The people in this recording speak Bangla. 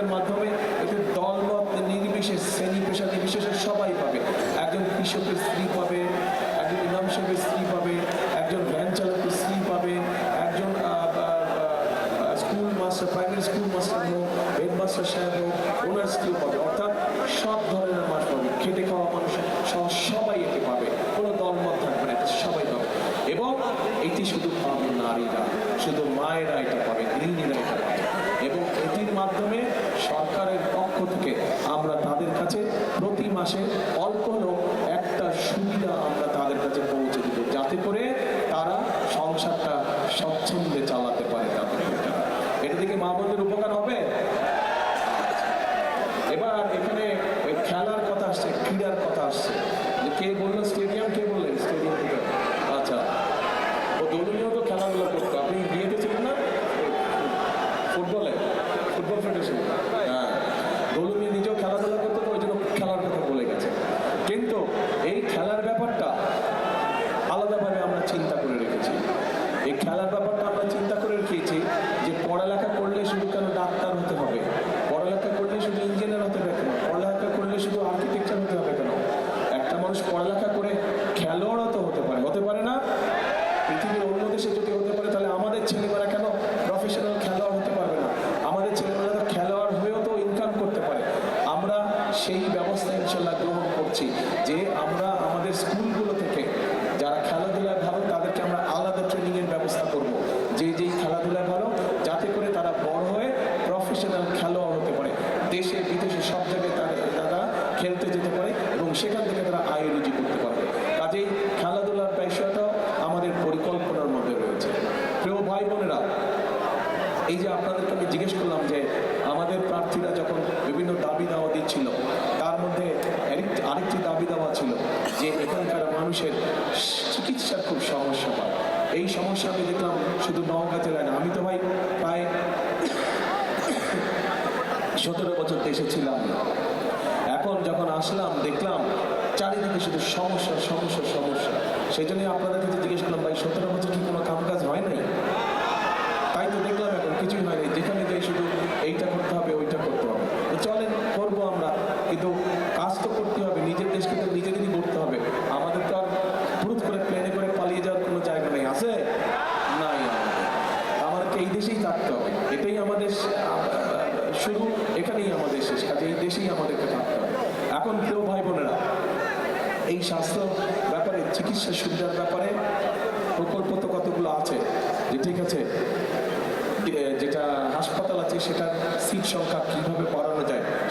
প্রকল্পের মাধ্যমে এতে দলমত নির্বিশেষ শ্রেণি পেশা নির্বিশেষে সবাই পাবে। একজন কৃষকের স্ত্রী পাবে, একজন ইমাম সাহেবের স্ত্রী পাবে, একজন ভ্যান চালকের স্ত্রী পাবে, একজন school master, primary school master হোক হেডমাস্টার সাহেব হোক, ওনার স্ত্রী পাবে। অর্থাৎ সব ধরনের মানুষ পাবে। খেটে খাওয়া মানুষ সবাই এতে পাবে। কোনো দলমত থাকবে না সবাই পাবে। এবং এটি শুধু নারীরা, শুধু মায়েরা এটা পাবে গৃহিণীরা এটা পাবে এবং এটির মাধ্যমে সরকারের পক্ষ থেকে আমরা তাদের কাছে প্রতি মাসে অল্প হলেও একটা সুবিধা আমরা তাদের কাছে পৌঁছে দিব, যাতে করে তারা সংসারটা স্বচ্ছন্দে চালাতে পারে তাদের। এটা থেকে মা বোনদের উপকার হবে? এবার এখানে খেলার কথা আসছে, ক্রীড়ার কথা আসছে। যে কে বলল স্টেডিয়াম থেকে আচ্ছা ও দলীয় তো খেলাধুলা করতো আপনি বিয়ে গেছিলেন না ফুটবলে ফুটবল ফেডারেশন হ্যাঁ দলু নিয়ে নিজেও খেলাধুলা করতো তো ওই জন্য খেলার কথা বলে গেছে কিন্তু এই খেলার ব্যাপারটা আলাদাভাবে আমরা চিন্তা করে রেখেছি এই খেলার ব্যাপারটা আমরা চিন্তা করে রেখেছি যে পড়ালেখা করলে শুধু কেন ডাক্তার হতে হবে পড়ালেখা করলে শুধু ইঞ্জিনিয়ার হতে হবে কেন পড়ালেখা করলে শুধু আর্কিটেকচার হতে হবে কেন একটা মানুষ পড়ালেখা করে খেলোয়াড়ও তো হতে পারে হতে পারে না পৃথিবীর অন্য দেশে যদি হতে পারে তাহলে আমাদের ছেলেমেয়েরা কেন প্রফেশনাল খেলোয়াড় হতে পারবে না আমাদের ছেলেমেয়েরা তো খেলোয়াড় হয়েও তো ইনকাম করতে পারে আমরা সেই ব্যবস্থা ইনশাল্লাহ গ্রহণ করছি যে আমরা আমাদের স্কুলগুলো থেকে যারা খেলাধুলায় ভালো তাদেরকে আমরা আলাদা ট্রেনিংয়ের ব্যবস্থা করব যে যেই খেলাধুলায় ভালো যাতে করে তারা বড় হয়ে প্রফেশনাল খেলোয়াড় হতে পারে দেশে বিদেশে সব জায়গায় তারা তারা খেলতে যেতে পারে এবং সেখান থেকে তারা আয় রুজি করতে পারবে। কাজেই খেলাধুলার বিষয়টাও আমাদের পরিকল্পনার মধ্যে রয়েছে। প্রিয় ভাই বোনেরা, এই যে আপনাদেরকে আমি জিজ্ঞেস করলাম যে আমাদের প্রার্থীরা যখন বিভিন্ন দাবি দাওয়া দিচ্ছিল, তার মধ্যে আরেকটি দাবি দেওয়া ছিল যে এখানকার মানুষের চিকিৎসার খুব সমস্যা পায় এই সমস্যা আমি দেখলাম শুধু নওগাঁ জেলায় না আমি তো ভাই প্রায় সতেরো বছর দেশে ছিলাম। এখন যখন আসলাম, দেখলাম চারিদিকে শুধু সমস্যা সমস্যা সমস্যা। সেই জন্যই আপনাদের কাছে জিজ্ঞেস করলাম, ভাই, সতেরো বছর কি কোনো কাম কাজ হয় নাই? তাই তো দেখলাম এখন কিছুই হয়নি যেখানে যাই শুধু এইটা করতে হবে, ওইটা করতে হবে। চলেন, করব আমরা। কিন্তু কাজ তো করতে হবে, নিজের দেশকে তো নিজেদেরই করতে হবে। আমাদের তো আর ফুরুত করে, প্লেনে করে পালিয়ে যাওয়ার কোনো জায়গা নেই। আছে? নাই আমাদের। আমাদেরকে এই দেশেই থাকতে হবে। এটাই আমাদের শুরু এখানেই আমাদের শেষ কাজে। এই দেশেই আমাদেরকে থাকতে হবে। এখন কেউ ভাই বোনেরা, এই স্বাস্থ্য ব্যাপারে, চিকিৎসা সুবিধার ব্যাপারে প্রকল্প তো কতগুলো আছে? যে ঠিক আছে যেটা হাসপাতাল আছে, সেটার সিট সংখ্যা কীভাবে বাড়ানো যায়?